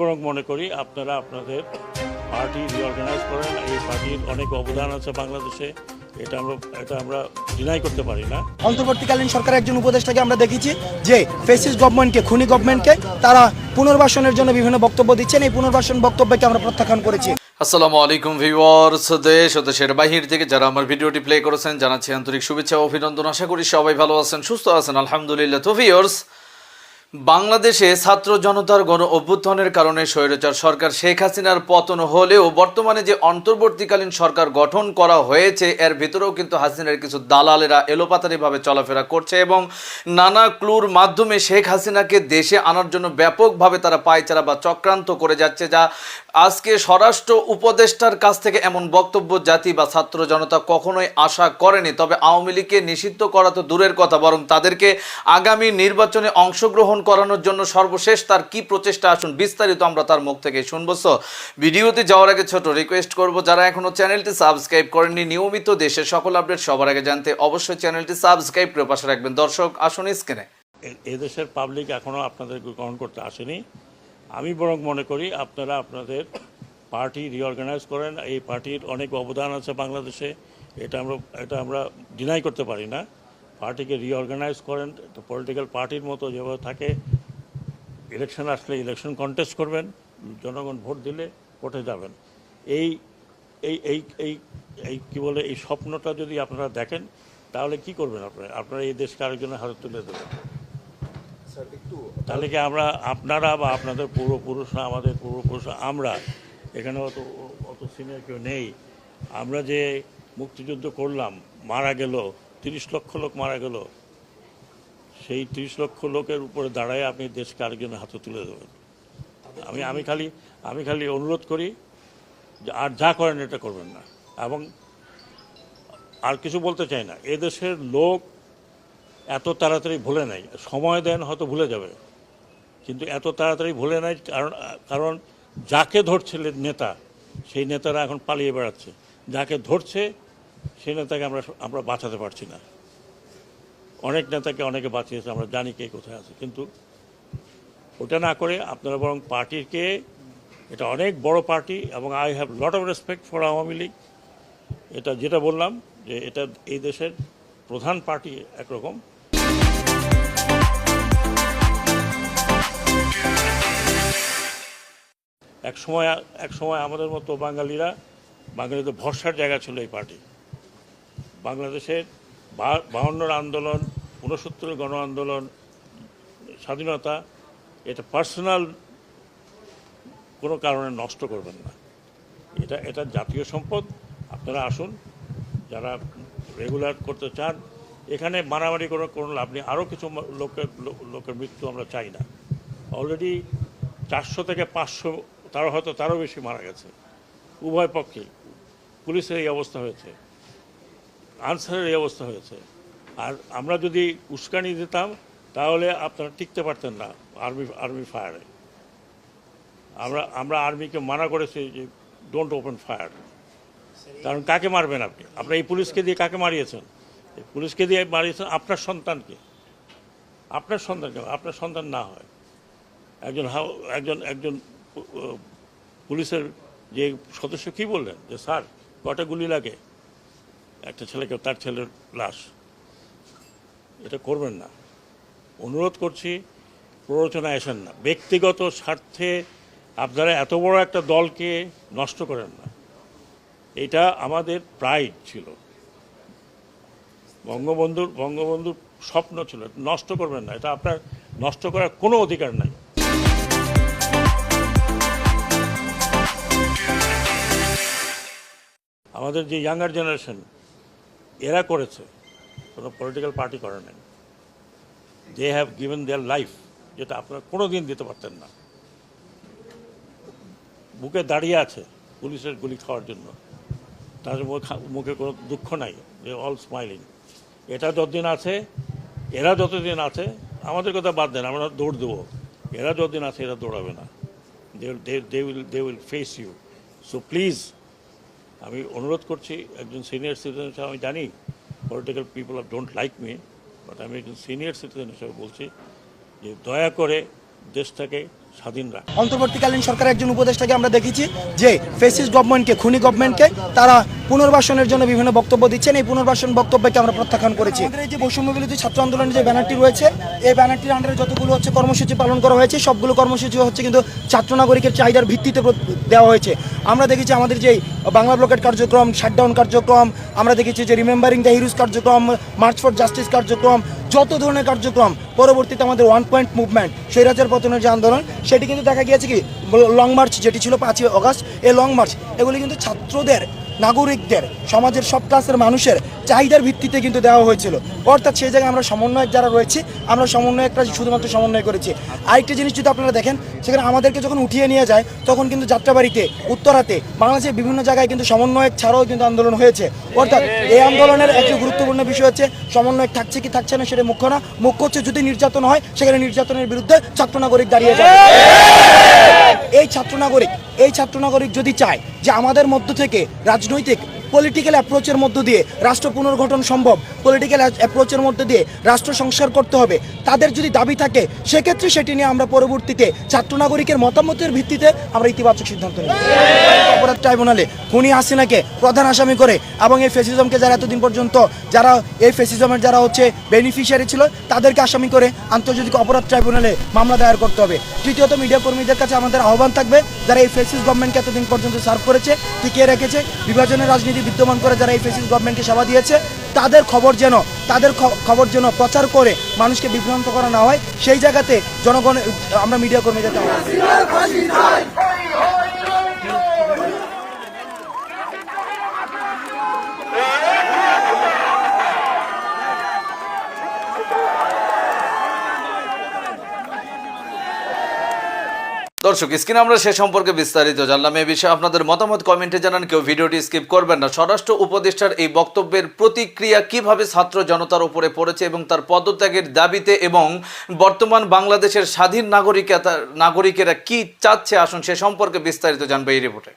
বরং মনে করি আপনারা আপনাদের পার্টি রিঅর্গানাইজ করেন। এই পার্টির অনেক অবদান আছে বাংলাদেশে। এটা আমরা এটা আমরা ডিনাই করতে পারি না। অন্তর্বর্তীকালীন সরকারের একজন উপদেষ্টাকে আমরা দেখেছি যে ফেসিস গভর্নমেন্টকে খুনি গভর্নমেন্টকে তারা পুনর্বাসনের জন্য বিভিন্ন বক্তব্য দিচ্ছেন। এই পুনর্বাসন বক্তব্যকে আমরা প্রত্যাখ্যান করেছি। আসসালামু আলাইকুম ভিউয়ার্স দেশ ও দেশের বাহির থেকে যারা আমার ভিডিওটি প্লে করেছেন জানাচ্ছি আন্তরিক শুভেচ্ছা ও অভিনন্দন। আশা করি সবাই ভালো আছেন সুস্থ আছেন। আলহামদুলিল্লাহ। তো ভিউয়ার্স বাংলাদেশে ছাত্র জনতার গণ অভ্যুত্থানের কারণে স্বৈরাচার সরকার শেখ হাসিনার পতন হলেও বর্তমানে যে অন্তর্বর্তীকালীন সরকার গঠন করা হয়েছে, এর ভিতরেও কিন্তু হাসিনার কিছু দালালেরা এলোপাতারিভাবে চলাফেরা করছে এবং নানা ক্লুর মাধ্যমে শেখ হাসিনাকে দেশে আনার জন্য ব্যাপকভাবে তারা পায়চারা বা চক্রান্ত করে যাচ্ছে, যা আজকে স্বরাষ্ট্র উপদেষ্টার কাছ থেকে এমন বক্তব্য জাতি বা ছাত্র জনতা কখনোই আশা করেনি। তবে আওয়ামী লীগকে নিষিদ্ধ করা তো দূরের কথা, বরং তাদেরকে আগামী নির্বাচনে অংশগ্রহণ করানোর জন্য সর্বশেষ তার কি প্রচেষ্টা, আসুন বিস্তারিত আমরা তার মুখ থেকে শুনব। সো ভিডিওতে যাওয়ার আগে ছোট রিকোয়েস্ট করব, যারা এখনও চ্যানেলটি সাবস্ক্রাইব করেননি, নিয়মিত দেশের সকল আপডেট সবার আগে জানতে অবশ্যই চ্যানেলটি সাবস্ক্রাইব করে পাশে রাখবেন। দর্শক, আসুন স্ক্রিনে এদেশের পাবলিক এখনও আপনাদের গ্রহণ করতে আসেনি। আমি বরং মনে করি আপনারা আপনাদের পার্টি রিঅর্গানাইজ করেন। এই পার্টির অনেক অবদান আছে বাংলাদেশে। এটা আমরা এটা আমরা ডিনাই করতে পারি না। পার্টিকে রিঅর্গানাইজ করেন তো পলিটিক্যাল পার্টির মতো যেভাবে থাকে ইলেকশন আসলে ইলেকশন কন্টেস্ট করবেন জনগণ ভোট দিলে ভোটে যাবেন। এই এই এই এই এই কী বলে এই স্বপ্নটা যদি আপনারা দেখেন তাহলে কি করবেন আপনারা আপনারা এই দেশকে আরেকজনের হাতে তুলে দেবেন। তাহলে কি আমরা আপনারা বা আপনাদের পূর্বপুরুষরা আমাদের পূর্বপুরুষরা আমরা এখানে অত অত সিনিয়র কেউ নেই আমরা যে মুক্তিযুদ্ধ করলাম মারা গেল তিরিশ লক্ষ লোক মারা গেল। সেই তিরিশ লক্ষ লোকের উপরে দাঁড়ায় আপনি দেশকে আরেকজনের হাতে তুলে দেবেন। আমি আমি খালি আমি খালি অনুরোধ করি যে আর যা করেন এটা করবেন না। এবং আর কিছু বলতে চাই না। এদেশের লোক এত তাড়াতাড়ি ভুলে নাই সময় দেন হয়তো ভুলে যাবে। কিন্তু এত তাড়াতাড়ি ভুলে নাই কারণ কারণ যাকে ধরছে নেতা, সেই নেতারা এখন পালিয়ে বেড়াচ্ছে। যাকে ধরছে সেই নেতাকে আমরা আমরা বাঁচাতে পারছি না। অনেক নেতাকে অনেকে বাঁচিয়েছে, আমরা জানি কে কোথায় আছে। কিন্তু ওটা না করে আপনারা বরং পার্টিকে, এটা অনেক বড় পার্টি এবং I have lot of respect for Awami League. এটা যেটা বললাম যে এটা এই দেশের প্রধান পার্টি একরকম। এক সময় এক সময় আমাদের মতো বাঙালিরা, বাঙালিদের ভরসার জায়গা ছিল এই পার্টি। বাংলাদেশের বাহান্নর আন্দোলন, ঊনসত্তরের গণ আন্দোলন, স্বাধীনতা, এটা পার্সোনাল কোনো কারণে নষ্ট করবেন না। এটা এটা জাতীয় সম্পদ। আপনারা আসুন, যারা রেগুলার করতে চান, এখানে মারামারি করে কোনো লাভ নেই। আরও কিছু লোকের লোকের মৃত্যু আমরা চাই না। অলরেডি চারশো থেকে পাঁচশো, তারা হয়তো তারও বেশি মারা গেছে। উভয় পক্ষে পুলিশের এই অবস্থা হয়েছে। আনসারের এই অবস্থা হয়েছে। আর আমরা যদি উস্কানি দিতাম, তাহলে আপনারা টিকতে পারতেন না আর্মি আর্মি ফায়ারে। আমরা আমরা আর্মিকে মানা করেছি যে ডোন্ট ওপেন ফায়ার কারণ কাকে মারবেন আপনি? আপনার এই পুলিশকে দিয়ে কাকে মারিয়েছেন? এই পুলিশকে দিয়ে মারিয়েছেন আপনার সন্তানকে। আপনার সন্তানকে, আপনার সন্তান না হয়। একজন একজন একজন পুলিশের যে সদস্য কি বললেন? যে, স্যার, কটা গুলি লাগে? একটা ছেলেকে তার ছেলের লাশ। এটা করবেন না। অনুরোধ করছি প্ররোচনা আসেন না। ব্যক্তিগত স্বার্থে আপনারা এত বড় একটা দলকে নষ্ট করেন না। এটা আমাদের প্রাইড ছিল। বঙ্গবন্ধুর বঙ্গবন্ধুর স্বপ্ন ছিল, নষ্ট করবেন না। এটা আপনার নষ্ট করার কোনো অধিকার নাই। আমাদের যে ইয়াঙ্গার জেনারেশন এরা করেছে, কোনো পলিটিক্যাল পার্টি করে নাই। They have given their life যেটা আপনারা কোনো দিন দিতে পারতেন না। বুকে দাঁড়িয়ে আছে পুলিশের গুলি খাওয়ার জন্য। তাদের মুখে- কোনো দুঃখ নাই দে অল স্মাইলিং এটা যতদিন আছে, এরা যতদিন আছে, আমাদের কথা বাদ দেন, আমরা দৌড় দেবো। এরা যতদিন আছে, এরা দৌড়াবে না। They will they will face you so please আমি অনুরোধ করছি, একজন সিনিয়র সিটিজেন হিসাবে আমি জানি political people are don't like me but আমি একজন সিনিয়র সিটিজেন হিসাবে বলছি যে দয়া করে দেশটাকে স্বাধীনরা। অন্তর্বর্তীকালীন সরকারের একজন উপদেষ্টাকে আমরা দেখেছি যে ফেসিস গভর্নমেন্টকে খুনি গভর্নমেন্টকে তারা পুনর্বাসনের জন্য বিভিন্ন বক্তব্য দিচ্ছেন। এই পুনর্বাসন বক্তব্যকে আমরা প্রত্যাখ্যান করেছি। আমাদের এই যে বৈষম্য বিরোধী ছাত্র আন্দোলনের যে ব্যানারটি রয়েছে এই ব্যানারটির আন্ডারে যতগুলো হচ্ছে কর্মসূচি পালন করা হয়েছে সবগুলো কর্মসূচি হচ্ছে কিন্তু ছাত্র নাগরিকের চাহিদার ভিত্তিতে দেওয়া হয়েছে। আমরা দেখেছি আমাদের যে বাংলা ব্লকেট কার্যক্রম শাটডাউন কার্যক্রম আমরা দেখেছি যে রিমেম্বারিং দ্য হিরোজ কার্যক্রম মার্চ ফর জাস্টিস কার্যক্রম যত ধরনের কার্যক্রম পরবর্তীতে আমাদের ওয়ান পয়েন্ট মুভমেন্ট স্বৈরাচার পতনের যে আন্দোলন, সেটি কিন্তু দেখা গিয়েছে কি? লং মার্চ যেটি ছিল পাঁচই অগাস্ট এই লং মার্চ এগুলি কিন্তু ছাত্রদের, নাগরিকদের, সমাজের সব ক্লাসের মানুষের চাহিদার ভিত্তিতে কিন্তু দেওয়া হয়েছিল। অর্থাৎ সেই জায়গায় আমরা সমন্বয়ক যারা রয়েছে, আমরা সমন্বয়করা শুধুমাত্র সমন্বয় করেছি। আরেকটি জিনিস যদি আপনারা দেখেন, সেখানে আমাদেরকে যখন উঠিয়ে নিয়ে যায়, তখন কিন্তু যাত্রাবাড়িতে, উত্তরাতে, বাংলাদেশের বিভিন্ন জায়গায় কিন্তু সমন্বয়ক ছাড়াও কিন্তু আন্দোলন হয়েছে। অর্থাৎ এই আন্দোলনের একটি গুরুত্বপূর্ণ বিষয় হচ্ছে, সমন্বয়ক থাকছে কি থাকছে না সেটা মুখ্য না। মুখ্য হচ্ছে যদি নির্যাতন হয়, সেখানে নির্যাতনের বিরুদ্ধে ছাত্র নাগরিক দাঁড়িয়ে যাবে। এই ছাত্র নাগরিক এই ছাত্র নাগরিক যদি চায় যে আমাদের মধ্য থেকে রাজনৈতিক পলিটিক্যাল অ্যাপ্রোচের মধ্য দিয়ে রাষ্ট্র পুনর্গঠন সম্ভব পলিটিক্যাল অ্যাপ্রোচের মধ্যে দিয়ে রাষ্ট্র সংস্কার করতে হবে। তাদের যদি দাবি থাকে, সেক্ষেত্রে সেটি নিয়ে আমরা পরবর্তীতে ছাত্র নাগরিকের মতামতের ভিত্তিতে আমরা ইতিবাচক সিদ্ধান্ত নেব। অপরাধ ট্রাইব্যুনালে খুনি হাসিনাকে প্রধান আসামি করে এবং এই ফেসিজমকে যারা এতদিন পর্যন্ত যারা, এই ফেসিজমের যারা হচ্ছে বেনিফিশিয়ারি ছিল, তাদেরকে আসামি করে আন্তর্জাতিক অপরাধ ট্রাইব্যুনালে মামলা দায়ের করতে হবে। তৃতীয়ত মিডিয়া কর্মীদের কাছে আমাদের আহ্বান থাকবে, যারা এই ফেসিস গভর্নমেন্টকে এতদিন পর্যন্ত সার্ভ করেছে, টিকিয়ে রেখেছে, বিভাজনের রাজনীতি বিদ্যমান করে যারা এই ফেসিস গভর্নমেন্টকে সেবা দিয়েছে, তাদের খবর যেন, তাদের খবর যেন প্রচার করে মানুষকে বিভ্রান্ত করা না হয়, সেই জায়গাতে জনগণ, আমরা মিডিয়া কর্মীদেরকে দর্শক, স্ক্রিনে আমরা সে সম্পর্কে বিস্তারিত জানলাম। এই বিষয়ে আপনাদের মতামত কমেন্টে জানান। কেউ ভিডিওটি স্কিপ করবেন না। স্বরাষ্ট্র উপদেষ্টার এই বক্তব্যের প্রতিক্রিয়া কীভাবে ছাত্র জনতার উপরে পড়েছে এবং তার পদত্যাগের দাবিতে এবং বর্তমান বাংলাদেশের স্বাধীন নাগরিকতা নাগরিকেরা কি চাচ্ছে, আসুন সে সম্পর্কে বিস্তারিত জানবে এই রিপোর্টে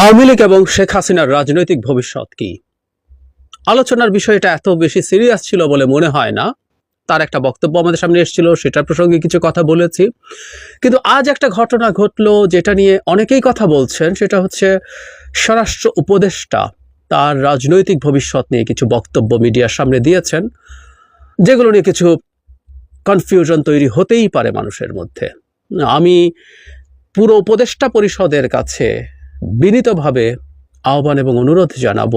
আওয়ামী লীগ এবং শেখ হাসিনার রাজনৈতিক ভবিষ্যৎ কি? আলোচনার বিষয়টা এত বেশি সিরিয়াস ছিল বলে মনে হয় না। তার একটা বক্তব্য আমাদের সামনে এসেছিল, সেটার প্রসঙ্গে কিছু কথা বলেছি। কিন্তু আজ একটা ঘটনা ঘটলো যেটা নিয়ে অনেকেই কথা বলছেন, সেটা হচ্ছে স্বরাষ্ট্র উপদেষ্টা তার রাজনৈতিক ভবিষ্যৎ নিয়ে কিছু বক্তব্য মিডিয়ার সামনে দিয়েছেন, যেগুলো নিয়ে কিছু কনফিউশন তৈরি হতেই পারে মানুষের মধ্যে। আমি পুরো উপদেষ্টা পরিষদের কাছে বিনীতভাবে আহ্বান এবং অনুরোধ জানাব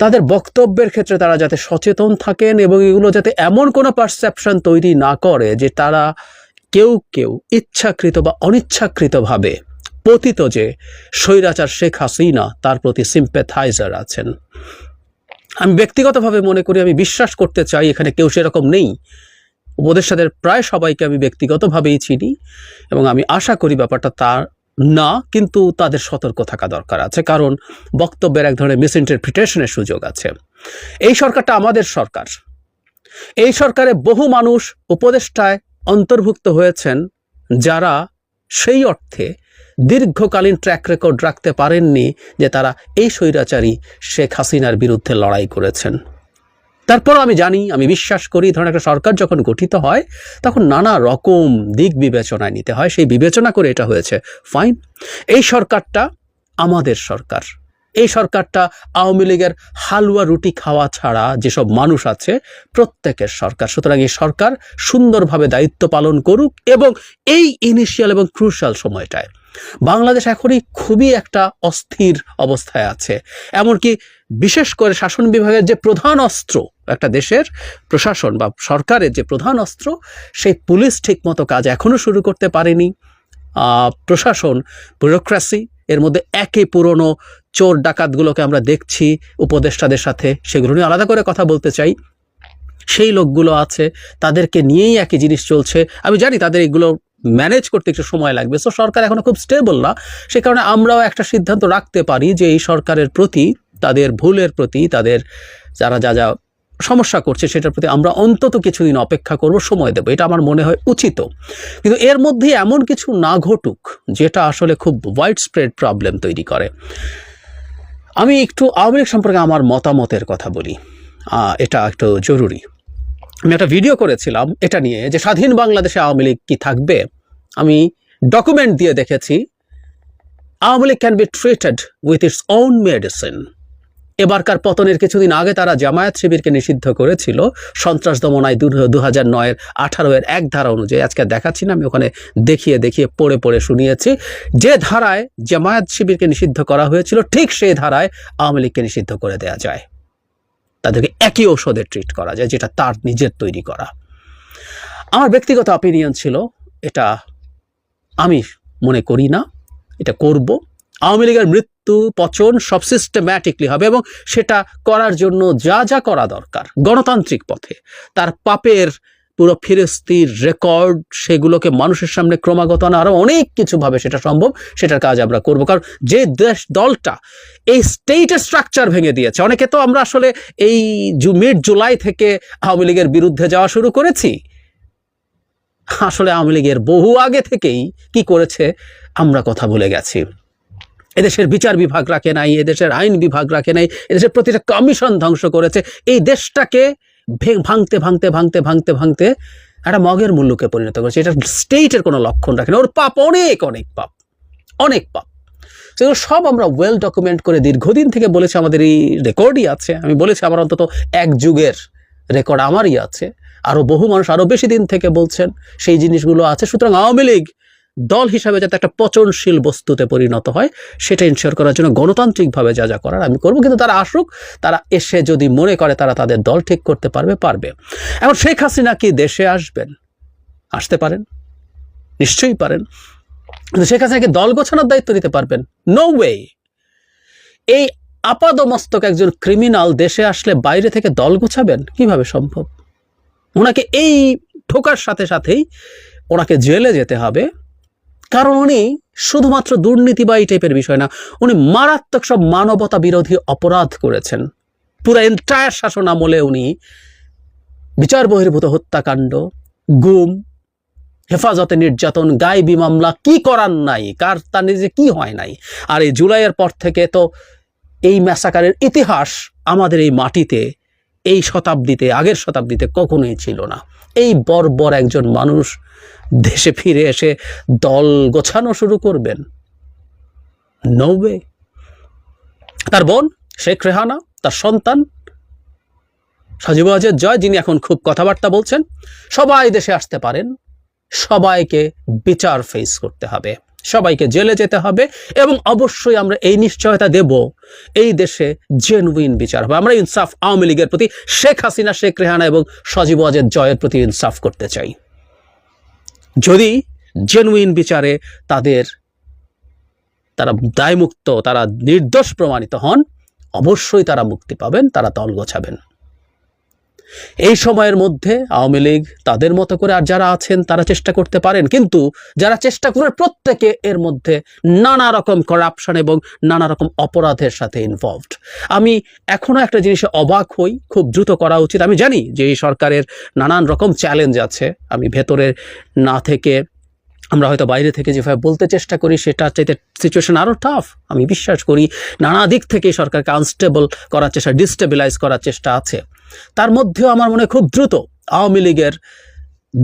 তাদের বক্তব্যের ক্ষেত্রে তারা যাতে সচেতন থাকেন এবং এগুলো যাতে এমন কোনো পারসেপশন তৈরি না করে যে তারা কেউ কেউ ইচ্ছাকৃত বা অনিচ্ছাকৃতভাবে পতিত যে স্বৈরাচার শেখ হাসিনা তার প্রতি সিম্পেথাইজার আছেন। আমি ব্যক্তিগতভাবে মনে করি, আমি বিশ্বাস করতে চাই, এখানে কেউ সেরকম নেই। উপদেষ্টাদের প্রায় সবাইকে আমি ব্যক্তিগতভাবেই চিনি এবং আমি আশা করি ব্যাপারটা তার না, কিন্তু তাদের সতর্ক থাকা দরকার আছে, কারণ বক্তব্যের এক ধরনের মিসইন্টারপ্রিটেশনের সুযোগ আছে। এই সরকারটা আমাদের সরকার। এই সরকারে বহু মানুষ উপদেষ্টায় অন্তর্ভুক্ত হয়েছেন, যারা সেই অর্থে দীর্ঘকালীন ট্র্যাক রেকর্ড রাখতে পারেননি যে তারা এই স্বৈরাচারী শেখ হাসিনার বিরুদ্ধে লড়াই করেছেন। তারপরও আমি জানি, আমি বিশ্বাস করি ধরেন একটা সরকার যখন গঠিত হয়, তখন নানা রকম দিক বিবেচনায় নিতে হয়। সেই বিবেচনা করে এটা হয়েছে। ফাইন এই সরকারটা আমাদের সরকার। এই সরকারটা আওয়ামী লীগের হালুয়া রুটি খাওয়া ছাড়া যেসব মানুষ আছে, প্রত্যেকের সরকার। সুতরাং এই সরকার সুন্দরভাবে দায়িত্ব পালন করুক এবং এই ইনিশিয়াল এবং ক্রুশাল সময়টায়। বাংলাদেশ এখনই খুবই একটা অস্থির অবস্থায় আছে। এমনকি বিশেষ করে শাসন বিভাগের যে প্রধান অস্ত্র একটা দেশের প্রশাসন বা সরকারের যে প্রধান অস্ত্র, সেই পুলিশ ঠিকমতো কাজ এখনও শুরু করতে পারেনি। প্রশাসন ব্যুরোক্রাসি এর মধ্যে একই পুরনো চোর ডাকাতগুলোকে আমরা দেখছি, উপদেষ্টাদের সাথে, সেগুলো নিয়ে আলাদা করে কথা বলতে চাই। সেই লোকগুলো আছে, তাদেরকে নিয়েই একই জিনিস চলছে। আমি জানি তাদের এগুলো ম্যানেজ করতে একটু সময় লাগবে। সো সরকার এখনও খুব স্টেবল না। সে কারণে আমরাও একটা সিদ্ধান্ত রাখতে পারি যে এই সরকারের প্রতি তাদের ভুলের প্রতি, তাদের যারা যা যা সমস্যা করছে সেটার প্রতি আমরা অন্তত কিছুদিন অপেক্ষা করব, সময় দেবো। এটা আমার মনে হয় উচিত। কিন্তু এর মধ্যে এমন কিছু না ঘটুক, যেটা আসলে খুব ওয়াইড স্প্রেড প্রবলেম তৈরি করে। আমি একটু আওয়ামী লীগ সম্পর্কে আমার মতামতের কথা বলি। এটা একটু জরুরি। আমি একটা ভিডিও করেছিলাম, এটা নিয়ে যে স্বাধীন বাংলাদেশে আওয়ামী লীগ কি থাকবে? আমি ডকুমেন্ট দিয়ে দেখেছি, Awami League can be treated with its own medicine এবারকার পতনের কিছুদিন আগে তারা জামায়াত শিবিরকে নিষিদ্ধ করেছিল। সন্ত্রাস দমন আইন দু হাজার নয়ের আঠারো এর এক ধারা অনুযায়ী। আজকে দেখাচ্ছি না, আমি ওখানে দেখিয়ে দেখিয়ে পড়ে পড়ে শুনিয়েছি। যে ধারায় জামায়াত শিবিরকে নিষিদ্ধ করা হয়েছিল, ঠিক সেই ধারায় আওয়ামী লীগকে নিষিদ্ধ করে দেওয়া যায়। তাদেরকে একই ঔষধে ট্রিট করা যায়, যেটা তার নিজের তৈরি করা। আমার ব্যক্তিগত অপিনিয়ন ছিল, এটা আমি মনে করি না, এটা করব। আওয়ামী লীগের মৃত্যু পচন সব সিস্টেম্যাটিকলি হবে এবং সেটা করার জন্য যা যা করা দরকার গণতান্ত্রিক পথে। তার পাপের পুরো ফিরস্তির রেকর্ড সেগুলোকে মানুষের সামনে ক্রমাগত আনা আরও অনেক কিছুভাবে সেটা সম্ভব, সেটার কাজ আমরা করব। কারণ যে দেশ দলটা এই স্টেটের স্ট্রাকচার ভেঙে দিয়েছে, অনেকে তো আমরা আসলে এই মিড জুলাই থেকে আওয়ামী লীগের বিরুদ্ধে যাওয়া শুরু করেছি। আসলে আওয়ামী লীগের বহু আগে থেকেই কি করেছে, আমরা কথা বলে গেছি। এদেশের বিচার বিভাগ রাখে নাই, এদেশের আইন বিভাগ রাখে নাই, এদেশের প্রতিটা কমিশন ধ্বংস করেছে। এই দেশটাকে ভাঙতে ভাঙতে ভাঙতে ভাঙতে ভাঙতে একটা মগের মূল্যকে পরিণত করেছে। এটা স্টেটের কোনো লক্ষণ রাখে না। ওর পাপ অনেক অনেক পাপ অনেক পাপ। সেগুলো সব আমরা ওয়েল ডকুমেন্ট করে দীর্ঘদিন থেকে বলেছি, আমাদের এই রেকর্ডই আছে। আমি বলেছি, আমার অন্তত এক যুগের রেকর্ড আমারই আছে। আরও বহু মানুষ আরও বেশি দিন থেকে বলছেন, সেই জিনিসগুলো আছে। সুতরাং আওয়ামী লীগ দল হিসাবে যাতে একটা পচনশীল বস্তুতে পরিণত হয় সেটা ইনশিওর করার জন্য গণতান্ত্রিকভাবে যা যা করার আমি করব। কিন্তু তারা আসুক, তারা এসে যদি মনে করে তারা তাদের দল ঠিক করতে পারবে পারবে। এখন শেখ হাসিনা কি দেশে আসবেন? আসতে পারেন, নিশ্চয়ই পারেন। কিন্তু শেখ হাসিনাকে দল গোছানোর দায়িত্ব নিতে পারবেন? নো ওয়ে এই আপাদমস্তক একজন ক্রিমিনাল দেশে আসলে বাইরে থেকে দল গোছাবেন? কীভাবে সম্ভব? ওনাকে এই ঢোকার সাথে সাথেই ওনাকে জেলে যেতে হবে। কারণ উনি শুধুমাত্র দুর্নীতি বা এই টাইপের বিষয় না, উনি মারাত্মক সব মানবতা বিরোধী অপরাধ করেছেন। পুরো এন্টায়ার শাসন আমলে উনি বিচার বহির্ভূত হত্যাকাণ্ড, গুম, হেফাজতে নির্যাতন গায়েবী মামলা, কি করার নাই? কার তার নিজে কি হয় নাই? আর এই জুলাইয়ের পর থেকে তো এই ম্যাসাকারের ইতিহাস আমাদের এই মাটিতে এই শতাব্দীতে, আগের শতাব্দীতে কখনোই ছিল না। এই বর্বর একজন মানুষ দেশে ফিরে এসে দল গোছানো শুরু করবেন। নৌবে। তার বোন শেখ রেহানা, তার সন্তান সজীব আজের জয়, যিনি এখন খুব কথাবার্তা বলছেন, সবাই দেশে আসতে পারেন। সবাইকে বিচার ফেস করতে হবে। সবাইকে জেলে যেতে হবে এবং অবশ্যই আমরা এই নিশ্চয়তা দেব। এই দেশে জেনুইন বিচার হবে। আমরা ইনসাফ আওয়ামী লীগের প্রতি শেখ হাসিনা, শেখ রেহানা এবং সজীব আজের জয়ের প্রতি ইনসাফ করতে চাই। যদি জেনুইন বিচারে তাদের তারা দায়মুক্ত, তারা নির্দোষ প্রমাণিত হন, অবশ্যই তারা মুক্তি পাবেন, তারা দল গোছাবেন। এই সময়ের মধ্যে আওয়ামী লীগ তাদের মতো করে আর যারা আছেন তারা চেষ্টা করতে পারেন। কিন্তু যারা চেষ্টা করে প্রত্যেকে এর মধ্যে নানা রকম করাপশন এবং নানা রকম অপরাধের সাথে ইনভলভড আমি এখনও একটা জিনিসে অবাক হই, খুব দ্রুত করা উচিত। আমি জানি যে এই সরকারের নানান রকম চ্যালেঞ্জ আছে। আমি ভেতরে না থেকে, আমরা হয়তো বাইরে থেকে যেভাবে বলতে চেষ্টা করি সেটা চাইতে সিচুয়েশন আরও টাফ আমি বিশ্বাস করি, নানা দিক থেকে সরকারকে আনস্টেবল করার চেষ্টা ডিস্টেবিলাইজ করার চেষ্টা আছে। তার মধ্যেও আমার মনে খুব দ্রুত আওয়ামী লীগের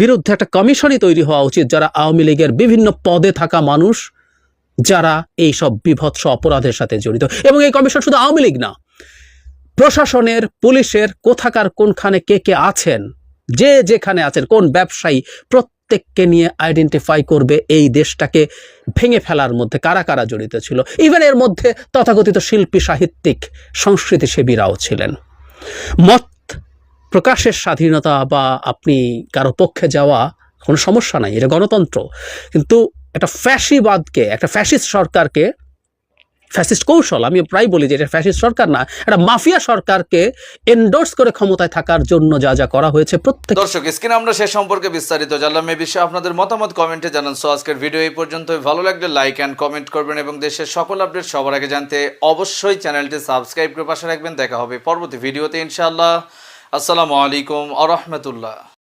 বিরুদ্ধে একটা কমিশনই তৈরি হওয়া উচিত, যারা আওয়ামী লীগের বিভিন্ন পদে থাকা মানুষ, যারা এই সব বিভৎস অপরাধের সাথে জড়িত। এবং এই কমিশন শুধু আওয়ামী লীগ না, প্রশাসনের, পুলিশের, কোথাকার, কোনখানে কে কে আছেন, যে যেখানে আছেন, কোন ব্যবসায়ী, প্রত্যেককে নিয়ে আইডেন্টিফাই করবে এই দেশটাকে ভেঙে ফেলার মধ্যে কারা কারা জড়িত ছিল। ইভেন এর মধ্যে তথাকথিত শিল্পী, সাহিত্যিক, সংস্কৃতিসেবীরাও ছিলেন। মত প্রকাশের স্বাধীনতা বা আপনি কারও পক্ষে যাওয়া কোনো সমস্যা নাই, এটা গণতন্ত্র। কিন্তু একটা ফ্যাসিবাদকে, একটা ফ্যাসিস্ট সরকারকে ফ্যাসিস্ট কৌশল আমি প্রায় বলি যে এটা ফ্যাসিস্ট সরকার না একটা মাফিয়া সরকারকে এন্ডোর্স করে ক্ষমতায় থাকার জন্য যা যা করা হয়েছে প্রত্যেক দর্শক, স্ক্রিনে আমরা সে সম্পর্কে বিস্তারিত জানলাম। এই বিষয়ে আপনাদের মতামত কমেন্টে জানান। সো, আজকের ভিডিও এই পর্যন্ত ভালো লাগলে লাইক অ্যান্ড কমেন্ট করবেন এবং দেশের সকল আপডেট সবার আগে জানতে অবশ্যই চ্যানেলটি সাবস্ক্রাইব করে পাশে রাখবেন। দেখা হবে পরবর্তী ভিডিওতে ইনশাআল্লাহ। আসসালামু আলাইকুম আ রহমতুল্লাহ।